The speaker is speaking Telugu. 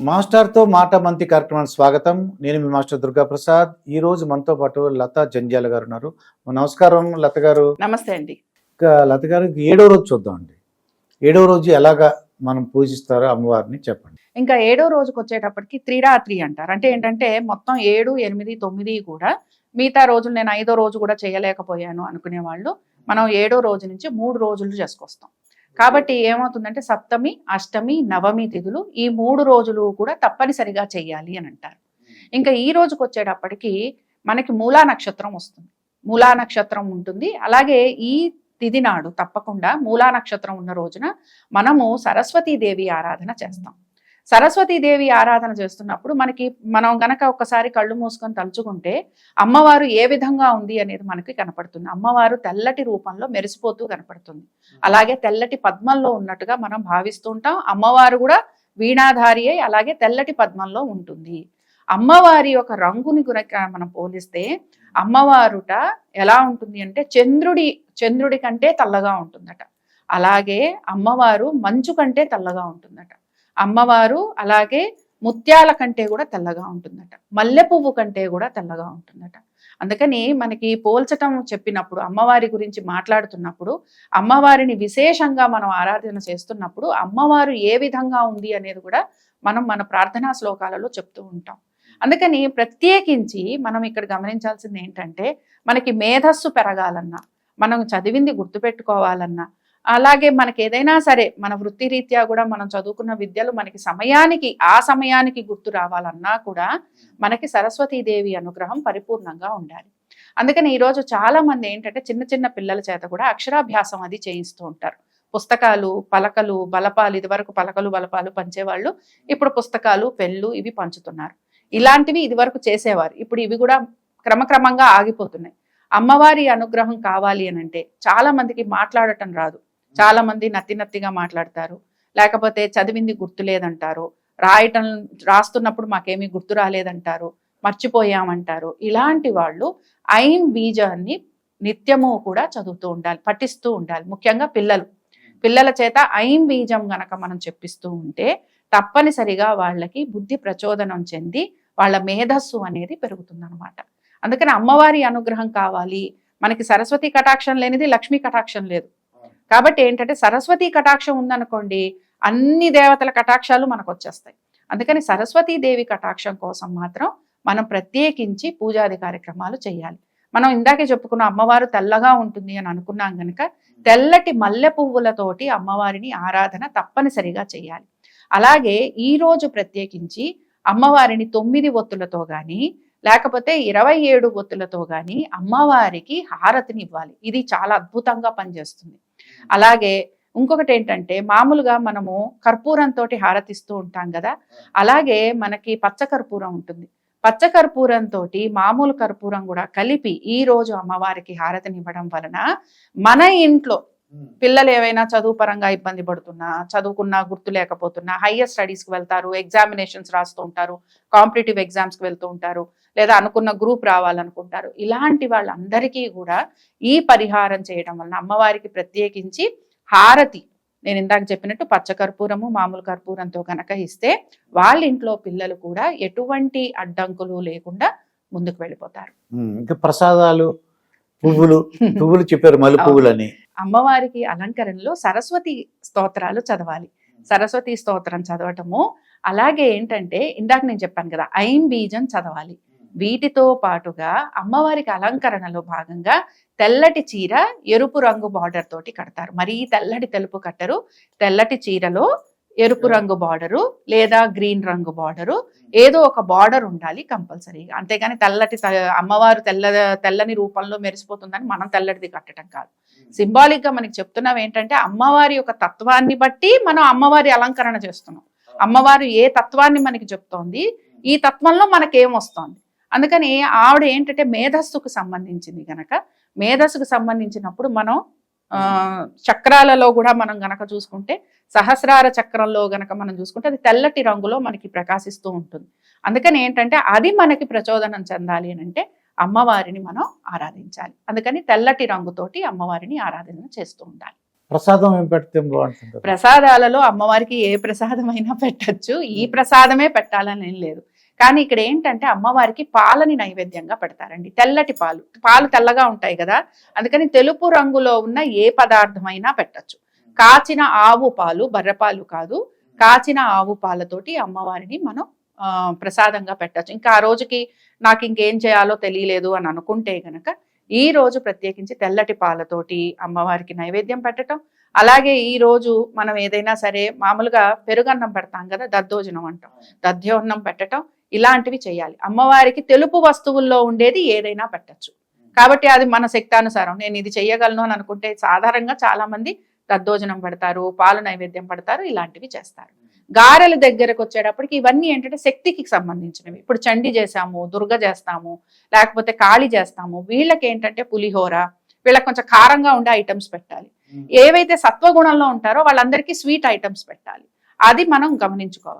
మాస్టర్తో మాట మంతి కార్యక్రమానికి స్వాగతం. నేను మీ మాస్టర్ దుర్గా ప్రసాద్ ఈ రోజు మనతో పాటు లత జంజాల గారు ఉన్నారు. నమస్కారం లత గారు. నమస్తే అండి. ఇక లత గారు ఏడో రోజు చూద్దామండి ఏడో రోజు ఎలాగా మనం పూజిస్తారో అమ్మవారిని చెప్పండి. ఇంకా ఏడో రోజుకి వచ్చేటప్పటికి త్రిరాత్రి అంటారు. అంటే ఏంటంటే మొత్తం ఏడు ఎనిమిది తొమ్మిది కూడా మిగతా రోజులు నేను ఐదో రోజు కూడా చేయలేకపోయాను అనుకునే వాళ్ళు మనం ఏడో రోజు నుంచి మూడు రోజులు చేసుకొస్తాం. కాబట్టి ఏమవుతుందంటే సప్తమి అష్టమి నవమి తిథులు ఈ మూడు రోజులు కూడా తప్పనిసరిగా చేయాలి అని అంటారు. ఇంకా ఈ రోజుకు వచ్చేటప్పటికి మనకి మూలా నక్షత్రం వస్తుంది. మూలా నక్షత్రం ఉంటుంది. అలాగే ఈ తిథి నాడు తప్పకుండా మూలా నక్షత్రం ఉన్న రోజున మనము సరస్వతీదేవి ఆరాధన చేస్తాం. సరస్వతీదేవి ఆరాధన చేస్తున్నప్పుడు మనకి మనం గనక ఒక్కసారి కళ్ళు మూసుకొని తలుచుకుంటే అమ్మవారు ఏ విధంగా ఉంది అనేది మనకి కనపడుతుంది. అమ్మవారు తెల్లటి రూపంలో మెరిసిపోతూ కనపడుతుంది. అలాగే తెల్లటి పద్మంలో ఉన్నట్టుగా మనం భావిస్తుంటాం అమ్మవారు కూడా వీణాధారి అయి అలాగే తెల్లటి పద్మంలో ఉంటుంది. అమ్మవారి యొక్క రంగుని గురక మనం పోలిస్తే అమ్మవారుట ఎలా ఉంటుంది అంటే చంద్రుడి చంద్రుడి కంటే తెల్లగా ఉంటుందట. అలాగే అమ్మవారు మంచు కంటే తెల్లగా ఉంటుందట. అమ్మవారు అలాగే ముత్యాల కంటే కూడా తెల్లగా ఉంటుందట. మల్లె పువ్వు కంటే కూడా తెల్లగా ఉంటుందట. అందుకని మనకి పోల్చటం చెప్పినప్పుడు అమ్మవారి గురించి మాట్లాడుతున్నప్పుడు అమ్మవారిని విశేషంగా మనం ఆరాధన చేస్తున్నప్పుడు అమ్మవారు ఏ విధంగా ఉంది అనేది కూడా మనం మన ప్రార్థనా శ్లోకాలలో చెప్తూ ఉంటాం. అందుకని ప్రత్యేకించి మనం ఇక్కడ గమనించాల్సింది ఏంటంటే మనకి మేధస్సు పెరగాలన్నా మనం చదివింది గుర్తుపెట్టుకోవాలన్నా అలాగే మనకి ఏదైనా సరే మన వృత్తి రీత్యా కూడా మనం చదువుకున్న విద్యలు మనకి సమయానికి ఆ సమయానికి గుర్తు రావాలన్నా కూడా మనకి సరస్వతీదేవి అనుగ్రహం పరిపూర్ణంగా ఉండాలి. అందుకని ఈరోజు చాలా మంది ఏంటంటే చిన్న చిన్న పిల్లల చేత కూడా అక్షరాభ్యాసం అది చేయిస్తూ ఉంటారు. పుస్తకాలు పలకలు బలపాలు ఇదివరకు పలకలు బలపాలు పంచేవాళ్ళు ఇప్పుడు పుస్తకాలు పెళ్ళు ఇవి పంచుతున్నారు. ఇలాంటివి ఇదివరకు చేసేవారు. ఇప్పుడు ఇవి కూడా క్రమక్రమంగా ఆగిపోతున్నాయి. అమ్మవారి అనుగ్రహం కావాలి అని అంటే చాలా మందికి మాట్లాడటం రాదు. చాలా మంది నత్తి నత్తిగా మాట్లాడతారు. లేకపోతే చదివింది గుర్తు లేదంటారు. రాయటం రాస్తున్నప్పుడు మాకేమీ గుర్తు రాలేదంటారు. మర్చిపోయామంటారు. ఇలాంటి వాళ్ళు ఐం బీజాన్ని నిత్యము కూడా చదువుతూ ఉండాలి పఠిస్తూ ఉండాలి. ముఖ్యంగా పిల్లలు. పిల్లల చేత ఐం బీజం గనక మనం చెప్పిస్తూ ఉంటే తప్పనిసరిగా వాళ్ళకి బుద్ధి ప్రచోదనం చెంది వాళ్ళ మేధస్సు అనేది పెరుగుతుందన్నమాట. అందుకని అమ్మవారి అనుగ్రహం కావాలి. మనకి సరస్వతి కటాక్షం లేనిది లక్ష్మీ కటాక్షం లేదు. కాబట్టి ఏంటంటే సరస్వతి కటాక్షం ఉందనుకోండి అన్ని దేవతల కటాక్షాలు మనకు వచ్చేస్తాయి అందుకని సరస్వతీదేవి కటాక్షం కోసం మాత్రం మనం ప్రత్యేకించి పూజాది కార్యక్రమాలు చేయాలి. మనం ఇందాకే చెప్పుకున్న అమ్మవారు తెల్లగా ఉంటుంది అని అనుకున్నాం గనక తెల్లటి మల్లె పువ్వులతోటి అమ్మవారిని ఆరాధన తప్పనిసరిగా చేయాలి. అలాగే ఈ రోజు ప్రత్యేకించి అమ్మవారిని తొమ్మిది ఒత్తులతో కానీ లేకపోతే ఇరవై ఏడు ఒత్తులతో కానీ అమ్మవారికి హారతిని ఇవ్వాలి ఇది చాలా అద్భుతంగా పనిచేస్తుంది. అలాగే ఇంకొకటి ఏంటంటే మామూలుగా మనము కర్పూరంతో హారతిస్తూ ఉంటాం కదా అలాగే మనకి పచ్చ కర్పూరం ఉంటుంది. పచ్చ కర్పూరంతో మామూలు కర్పూరం కూడా కలిపి ఈ రోజు అమ్మవారికి హారతిని ఇవ్వడం వలన మన ఇంట్లో పిల్లలు ఏవైనా చదువు పరంగా ఇబ్బంది పడుతున్నా చదువుకున్నా గుర్తు లేకపోతున్నా హయ్యర్ స్టడీస్కి వెళ్తారు ఎగ్జామినేషన్స్ రాస్తూ ఉంటారు కాంపిటేటివ్ ఎగ్జామ్స్కి వెళ్తూ ఉంటారు లేదా అనుకున్న గ్రూప్ రావాలనుకుంటారు. ఇలాంటి వాళ్ళందరికీ కూడా ఈ పరిహారం చేయడం వలన అమ్మవారికి ప్రత్యేకించి హారతి. నేను ఇందాక చెప్పినట్టు పచ్చ కర్పూరము మామూలు కర్పూరంతో కనుక ఇస్తే వాళ్ళ ఇంట్లో పిల్లలు కూడా ఎటువంటి అడ్డంకులు లేకుండా ముందుకు వెళ్ళిపోతారు. ఇంకా ప్రసాదాలు పువ్వులు పువ్వులు చెప్పారు మల్లె పువ్వులని. అమ్మవారికి అలంకరణలో సరస్వతి స్తోత్రాలు చదవాలి. సరస్వతి స్తోత్రం చదవటము. అలాగే ఏంటంటే ఇందాక నేను చెప్పాను కదా ఐం బీజం చదవాలి. వీటితో పాటుగా అమ్మవారికి అలంకరణలో భాగంగా తెల్లటి చీర ఎరుపు రంగు బార్డర్ తోటి కడతారు. మరీ తెల్లటి తెలుపు కట్టరు. తెల్లటి చీరలో ఎరుపు రంగు బార్డరు లేదా గ్రీన్ రంగు బార్డరు ఏదో ఒక బార్డర్ ఉండాలి కంపల్సరీగా. అంతేగాని తెల్లటి అమ్మవారు తెల్ల తెల్లని రూపంలో మెరిసిపోతుందని మనం తెల్లటిది కట్టడం కాదు. సింబాలిక్గా మనకి చెప్తున్నాం ఏంటంటే అమ్మవారి యొక్క తత్వాన్ని బట్టి మనం అమ్మవారి అలంకరణ చేస్తున్నాం. అమ్మవారు ఏ తత్వాన్ని మనకి చెప్తోంది ఈ తత్వంలో మనకేం వస్తోంది? అందుకని ఆవిడ ఏంటంటే మేధస్సుకు సంబంధించింది గనక మేధస్సుకు సంబంధించినప్పుడు మనం చక్రాలలో కూడా మనం గనక చూసుకుంటే సహస్రార చక్రంలో గనక మనం చూసుకుంటే అది తెల్లటి రంగులో మనకి ప్రకాశిస్తూ ఉంటుంది. అందుకని ఏంటంటే అది మనకి ప్రచోదనం చెందాలి అని అంటే అమ్మవారిని మనం ఆరాధించాలి. అందుకని తెల్లటి రంగుతోటి అమ్మవారిని ఆరాధన చేస్తూ ఉండాలి. ప్రసాదం ఏం పెడితే ప్రసాదాలలో అమ్మవారికి ఏ ప్రసాదమైనా పెట్టచ్చు. ఈ ప్రసాదమే పెట్టాలని ఏం లేదు. కానీ ఇక్కడ ఏంటంటే అమ్మవారికి పాలని నైవేద్యంగా పెడతారండి. తెల్లటి పాలు. పాలు తెల్లగా ఉంటాయి కదా. అందుకని తెలుపు రంగులో ఉన్న ఏ పదార్థమైనా పెట్టచ్చు. కాచిన ఆవు పాలు బర్రెపాలు కాదు. కాచిన ఆవు పాలతోటి అమ్మవారిని మనం ఆ, ప్రసాదంగా పెట్టచ్చు. ఇంకా ఆ రోజుకి నాకు ఇంకేం చేయాలో తెలియలేదు అని అనుకుంటే గనక ఈ రోజు ప్రత్యేకించి తెల్లటి పాలతోటి అమ్మవారికి నైవేద్యం పెట్టడం అలాగే ఈ రోజు మనం ఏదైనా సరే మామూలుగా పెరుగన్నం పెడతాం కదా దద్దోజనం అంటాం. దధ్యోన్నం పెట్టడం ఇలాంటివి చేయాలి. అమ్మవారికి తెలుపు వస్తువుల్లో ఉండేది ఏదైనా పెట్టచ్చు. కాబట్టి అది మన శక్తానుసారం. నేను ఇది చెయ్యగలను అని అనుకుంటే సాధారణంగా చాలా మంది దద్దోజనం పెడతారు పాలు నైవేద్యం పెడతారు ఇలాంటివి చేస్తారు. గారెల దగ్గరకు వచ్చేటప్పటికి ఇవన్నీ ఏంటంటే శక్తికి సంబంధించినవి. ఇప్పుడు చండి చేసాము దుర్గ చేస్తాము లేకపోతే కాళి చేస్తాము. వీళ్ళకి ఏంటంటే పులిహోర వీళ్ళకి కొంచెం కారంగా ఉండే ఐటమ్స్ పెట్టాలి. ఏవైతే సత్వగుణంలో ఉంటారో వాళ్ళందరికీ స్వీట్ ఐటమ్స్ పెట్టాలి. అది మనం గమనించుకోవాలి.